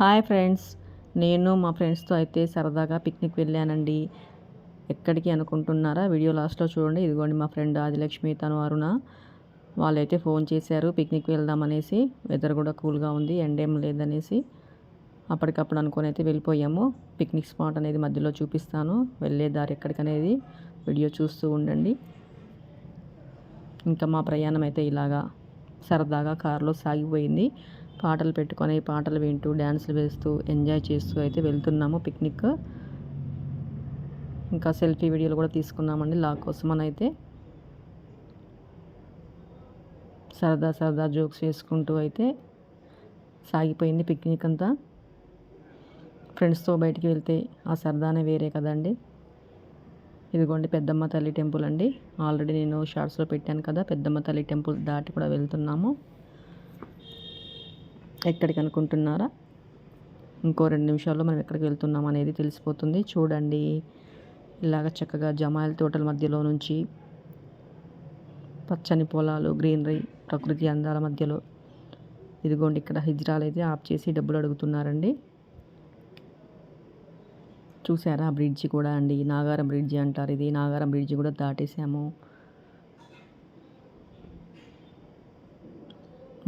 Hi friends. నేను మా ఫ్రెండ్స్తో అయితే సరదాగా పిక్నిక్ వెళ్ళానండి. ఎక్కడికి అనుకుంటున్నారా? వీడియో లాస్ట్లో చూడండి. ఇదిగోండి మా ఫ్రెండ్ ఆదిలక్ష్మి తను అరుణ. వాళ్ళైతే ఫోన్ చేశారు పిక్నిక్ వెళ్దామనేసి వెదర్ కూడా కూల్గా ఉంది ఎండేం లేదనేసి. అప్పటికప్పుడు అనుకొని అయితే వెళ్ళిపోయాము. పిక్నిక్ స్పాట్ అనేది మధ్యలో చూపిస్తాను. వెళ్ళే దారి ఎక్కడికనేది వీడియో చూస్తూ ఉండండి. ఇంకా మా ప్రయాణం అయితే ఇలాగా సరదాగా కారులో సాగిపోయింది. పాటలు పెట్టుకొని పాటలు వింటూ డ్యాన్సులు వేస్తూ ఎంజాయ్ చేస్తూ అయితే వెళ్తున్నాము పిక్నిక్. ఇంకా సెల్ఫీ వీడియోలు కూడా తీసుకున్నామండి లా కోసం అని అయితే. సరదా సరదా జోక్స్ వేసుకుంటూ అయితే సాగిపోయింది పిక్నిక్ అంతా. ఫ్రెండ్స్తో బయటికి వెళ్తే ఆ సరదానే వేరే కదండి. ఇదిగోండి పెద్దమ్మ తల్లి టెంపుల్ అండి. ఆల్రెడీ నేను షార్ట్స్లో పెట్టాను కదా పెద్దమ్మ తల్లి టెంపుల్ దాటి కూడా వెళ్తున్నాము. ఎక్కడికి అనుకుంటున్నారా? ఇంకో రెండు నిమిషాల్లో మనం ఎక్కడికి వెళ్తున్నాం అనేది తెలిసిపోతుంది. చూడండి. ఇలాగ చక్కగా జమాయిల తోటల మధ్యలో నుంచి పచ్చని పొలాలు గ్రీనరీ ప్రకృతి అందాల మధ్యలో ఇదిగోండి ఇక్కడ హిజ్రాలు అయితే ఆఫ్ చేసి డబ్బులు అడుగుతున్నారండి. చూసారా బ్రిడ్జి కూడా అండి. నాగారం బ్రిడ్జి అంటారు ఇది. నాగారం బ్రిడ్జి కూడా దాటేసాము.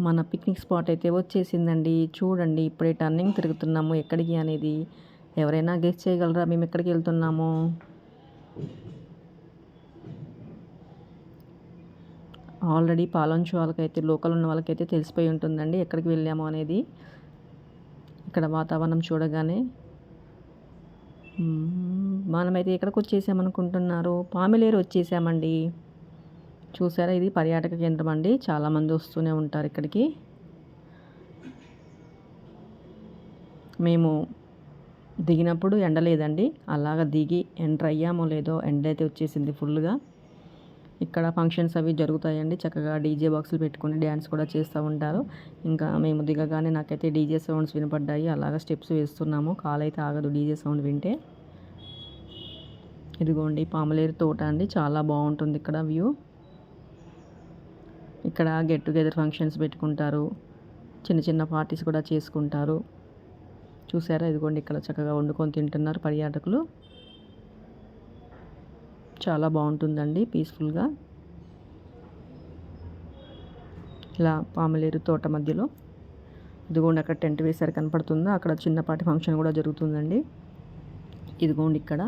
మన పిక్నిక్ స్పాట్ అయితే వచ్చేసిందండి. చూడండి ఇప్పుడే టర్నింగ్ తిరుగుతున్నాము. ఎక్కడికి అనేది ఎవరైనా గెస్ట్ చేయగలరా? మేము ఎక్కడికి వెళ్తున్నాము? ఆల్రెడీ పాలంచు వాళ్ళకైతే లోకల్ ఉన్న వాళ్ళకైతే తెలిసిపోయి ఉంటుందండి ఎక్కడికి వెళ్ళాము అనేది. ఇక్కడ వాతావరణం చూడగానే. మనమైతే ఎక్కడికి వచ్చేసామనుకుంటున్నారు? పామిలేరు వచ్చేసామండి. చూసారా? ఇది పర్యాటక కేంద్రం అండి. చాలామంది వస్తూనే ఉంటారు ఇక్కడికి. మేము దిగినప్పుడు ఎండ లేదండి. అలాగ దిగి ఎంటర్ అయ్యామో లేదో ఎండ అయితే వచ్చేసింది ఫుల్గా. ఇక్కడ ఫంక్షన్స్ అవి జరుగుతాయండి. చక్కగా డీజే బాక్సులు పెట్టుకుని డ్యాన్స్ కూడా చేస్తూ ఉంటారు. ఇంకా మేము దిగగానే నాకైతే డీజే సౌండ్స్ వినపడ్డాయి. అలాగా స్టెప్స్ వేస్తున్నాము. కాలు అయితే ఆగదు డీజే సౌండ్ వింటే. ఇదిగోండి పాములేరు తోట అండి. చాలా బాగుంటుంది ఇక్కడ వ్యూ. ఇక్కడ గెట్ టుగెదర్ ఫంక్షన్స్ పెట్టుకుంటారు. చిన్న చిన్న పార్టీస్ కూడా చేసుకుంటారు. చూసారా? ఇదిగోండి ఇక్కడ చక్కగా వండుకొని తింటున్నారు పర్యాటకులు. చాలా బాగుంటుందండి పీస్ఫుల్గా ఇలా పాములేరు తోట మధ్యలో. ఇదిగోండి అక్కడ టెంట్ వేసారు కనపడుతుందా? అక్కడ చిన్నపాటి ఫంక్షన్ కూడా జరుగుతుందండి. ఇదిగోండి ఇక్కడ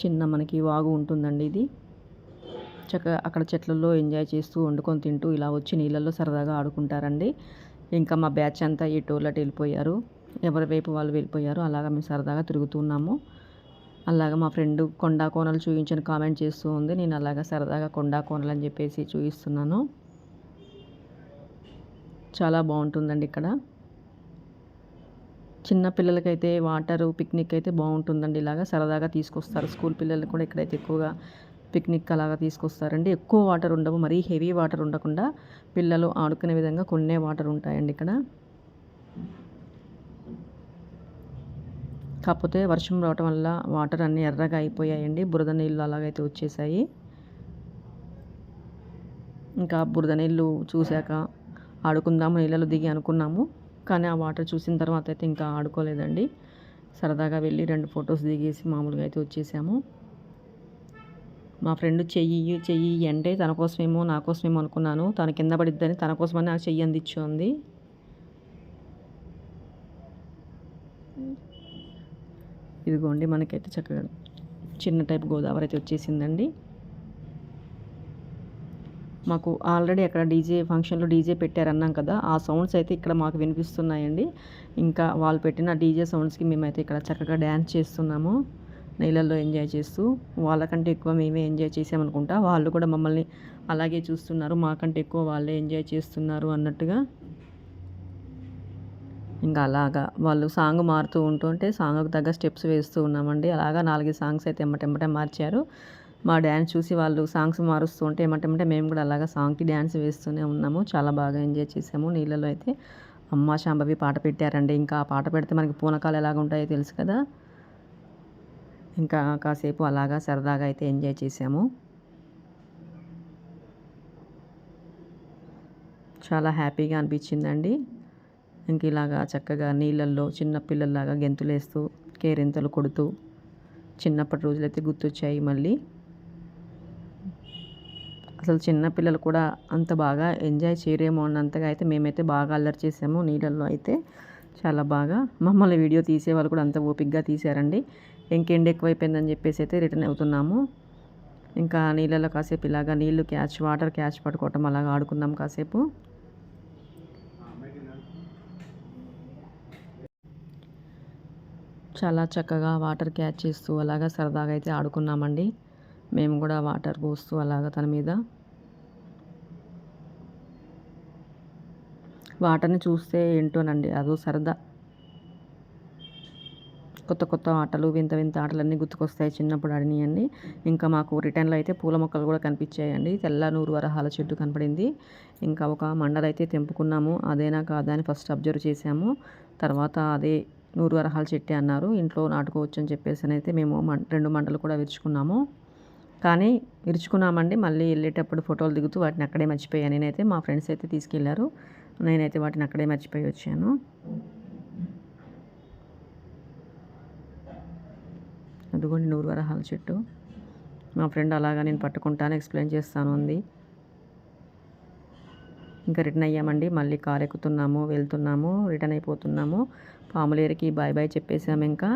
చిన్న మనకి వాగు ఉంటుందండి ఇది. చక్కగా అక్కడ చెట్లలో ఎంజాయ్ చేస్తూ వండుకొని తింటూ ఇలా వచ్చి నీళ్ళల్లో సరదాగా ఆడుకుంటారండి. ఇంకా మా బ్యాచ్ అంతా ఈ టోర్లట్ వెళ్ళిపోయారు. ఎవరి వైపు వాళ్ళు వెళ్ళిపోయారు అలాగా మేము సరదాగా తిరుగుతున్నాము అలాగా మా ఫ్రెండ్ కొండా కోనలు చూపించని కామెంట్ చేస్తూ ఉంది. నేను అలాగా సరదాగా కొండా కోనలు అని చెప్పేసి చూపిస్తున్నాను. చాలా బాగుంటుందండి ఇక్కడ. చిన్న పిల్లలకైతే వాటర్ పిక్నిక్ అయితే బాగుంటుందండి ఇలాగా సరదాగా తీసుకొస్తారు. స్కూల్ పిల్లలు కూడా ఇక్కడైతే ఎక్కువగా పిక్నిక్ అలాగా తీసుకొస్తారండి. ఎక్కువ వాటర్ ఉండవు. మరీ హెవీ వాటర్ ఉండకుండా పిల్లలు ఆడుకునే విధంగా కొన్నే వాటర్ ఉంటాయండి ఇక్కడ. కాకపోతే వర్షం రావటం వల్ల వాటర్ అన్నీ ఎర్రగా అయిపోయాయండి. బురద నీళ్ళు అలాగైతే వచ్చేసాయి. ఇంకా బురద నీళ్ళు చూశాక ఆడుకుందాము నీళ్ళలో దిగి అనుకున్నాము. కానీ ఆ వాటర్ చూసిన తర్వాత అయితే ఇంకా ఆడుకోలేదండి. సరదాగా వెళ్ళి రెండు ఫొటోస్ దిగేసి మామూలుగా అయితే వచ్చేసాము. మా ఫ్రెండ్ చెయ్యి చెయ్యి అంటే తన కోసమేమో నా కోసమేమో అనుకున్నాను. తన కింద పడిద్దని తన కోసమని ఆ చెయ్యి అందించుంది. ఇదిగోండి మనకైతే చక్కగా చిన్న టైప్ గోదావరి అయితే వచ్చేసిందండి. మాకు ఆల్రెడీ అక్కడ డీజే ఫంక్షన్లో డీజే పెట్టారన్నాం కదా ఆ సౌండ్స్ అయితే ఇక్కడ మాకు వినిపిస్తున్నాయండి. ఇంకా వాళ్ళు పెట్టిన డీజే సౌండ్స్కి మేమైతే ఇక్కడ చక్కగా డ్యాన్స్ చేస్తున్నాము. నీళ్ళల్లో ఎంజాయ్ చేస్తూ వాళ్ళకంటే ఎక్కువ మేమే ఎంజాయ్ చేసామనుకుంటా. వాళ్ళు కూడా మమ్మల్ని అలాగే చూస్తున్నారు. మాకంటే ఎక్కువ వాళ్ళే ఎంజాయ్ చేస్తున్నారు అన్నట్టుగా. ఇంకా అలాగా వాళ్ళు సాంగ్ మారుతూ ఉంటుంటే సాంగ్కి తగ్గ స్టెప్స్ వేస్తూ ఉన్నామండి. అలాగా నాలుగైదు సాంగ్స్ అయితే ఎమ్మటెమ్మటే మార్చారు. మా డ్యాన్స్ చూసి వాళ్ళు సాంగ్స్ మారుస్తూ ఉంటే ఏమంటే మేము కూడా అలాగా సాంగ్కి డ్యాన్స్ వేస్తూనే ఉన్నాము. చాలా బాగా ఎంజాయ్ చేసాము నీళ్ళలో అయితే. అమ్మ శాంభవి పాట పెట్టారండి. ఇంకా ఆ పాట పెడితే మనకి పూనకాలు ఎలాగ ఉంటాయో తెలుసు కదా. ఇంకా కాసేపు అలాగా సరదాగా అయితే ఎంజాయ్ చేసాము చాలా హ్యాపీగా అనిపించిందండి. ఇంక ఇలాగా చక్కగా నీళ్ళల్లో చిన్న పిల్లల్లాగా గెంతులేస్తూ కేరింతలు కొడుతూ చిన్నప్పటి రోజులైతే గుర్తొచ్చాయి మళ్ళీ. అసలు చిన్న పిల్లలు కూడా అంత బాగా ఎంజాయ్ చేయరేమో అన్నంతగా అయితే మేమైతే బాగా అల్లరి చేసాము నీళ్ళల్లో అయితే. చాలా బాగా. మమ్మల్ని వీడియో తీసే వాళ్ళు కూడా అంత ఓపిక్గా తీశారండి. ఇంకెండ్ ఎక్కువైపోయిందని చెప్పేసి అయితే రిటర్న్ అవుతున్నాము. ఇంకా నీళ్ళలో కాసేపు ఇలాగా నీళ్ళు క్యాచ్ వాటర్ క్యాచ్ పట్టుకోవటం అలాగా ఆడుకున్నాం కాసేపు. చాలా చక్కగా వాటర్ క్యాచ్ చేస్తూ అలాగా సరదాగా అయితే ఆడుకున్నామండి. మేము కూడా వాటర్ పోస్తూ అలాగా తన మీద. వాటర్ని చూస్తే ఏంటోనండి అదో సరదా. కొత్త కొత్త ఆటలు వింత వింత ఆటలన్నీ గుర్తుకొస్తాయి చిన్నప్పుడు ఆడినాయండి ఇంకా మాకు రిటర్న్లో అయితే పూల మొక్కలు కూడా కనిపించాయండి. తెల్ల నూరు వరహాల చెట్టు కనపడింది. ఇంకా ఒక మండలైతే తెంపుకున్నాము. అదేనా కాదా అని ఫస్ట్ అబ్జర్వ్ చేసాము తర్వాత అదే నూరు వరహాల చెట్టు అన్నారు. ఇంట్లో నాటుకోవచ్చు అని చెప్పేసి అయితే మేము రెండు మండలు కూడా విరుచుకున్నాము. కానీ విరుచుకున్నామండి. మళ్ళీ వెళ్ళేటప్పుడు ఫోటోలు దిగుతూ వాటిని అక్కడే మర్చిపోయాను నేనైతే మా ఫ్రెండ్స్ అయితే తీసుకెళ్ళారు. నేనైతే వాటిని అక్కడే మర్చిపోయి వచ్చాను. అదిగోండి నూరు వరహాల చెట్టు. మా ఫ్రెండ్ అలాగా నేను పట్టుకుంటాను ఎక్స్ప్లెయిన్ చేస్తాను అంది. ఇంకా రిటర్న్ అయ్యామండి. మళ్ళీ కారు ఎక్కుతున్నాము వెళ్తున్నాము రిటర్న్ అయిపోతున్నాము. పాములేరికి బాయ్ బాయ్ చెప్పేసాము ఇంకా.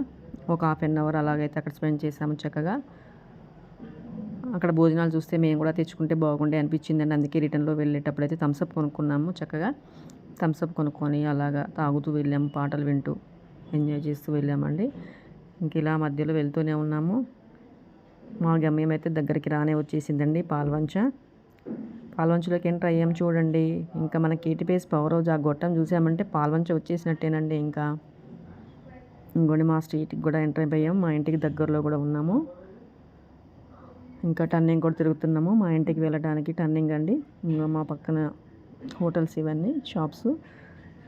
ఒక హాఫ్ అన్ అవర్ అలాగైతే అక్కడ స్పెండ్ చేసాము చక్కగా. అక్కడ భోజనాలు చూస్తే మేము కూడా తెచ్చుకుంటే బాగుండే అనిపించిందండి అందుకే రిటర్న్లో వెళ్ళేటప్పుడు అయితే థమ్స్అప్ కొనుక్కున్నాము చక్కగా. థమ్స్అప్ కొనుక్కొని అలాగా తాగుతూ వెళ్ళాము పాటలు వింటూ ఎంజాయ్ చేస్తూ వెళ్ళామండి. ఇంక ఇలా మధ్యలో వెళ్తూనే ఉన్నాము. మా గమ్యం అయితే దగ్గరికి రానే వచ్చేసిందండి పాల్వంచ. పాల్వంచలోకి ఎంటర్ అయ్యాం చూడండి? ఇంకా మన కేటీపీఎస్ పవర్ హౌస్ ఆ గొట్టం చూసామంటే పాల్వంచ వచ్చేసినట్టేనండి ఇంకా. ఇంకోటి మా స్ట్రీట్కి కూడా ఎంటర్ అయిపోయాం. మా ఇంటికి దగ్గరలో కూడా ఉన్నాము. ఇంకా టర్నింగ్ కూడా తిరుగుతున్నాము. మా ఇంటికి వెళ్ళడానికి టర్నింగ్ అండి. ఇంకా మా పక్కన హోటల్స్ ఇవన్నీ షాప్స్.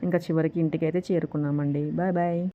ఇంకా చివరికి ఇంటికి అయితే చేరుకున్నామండి. Bye bye.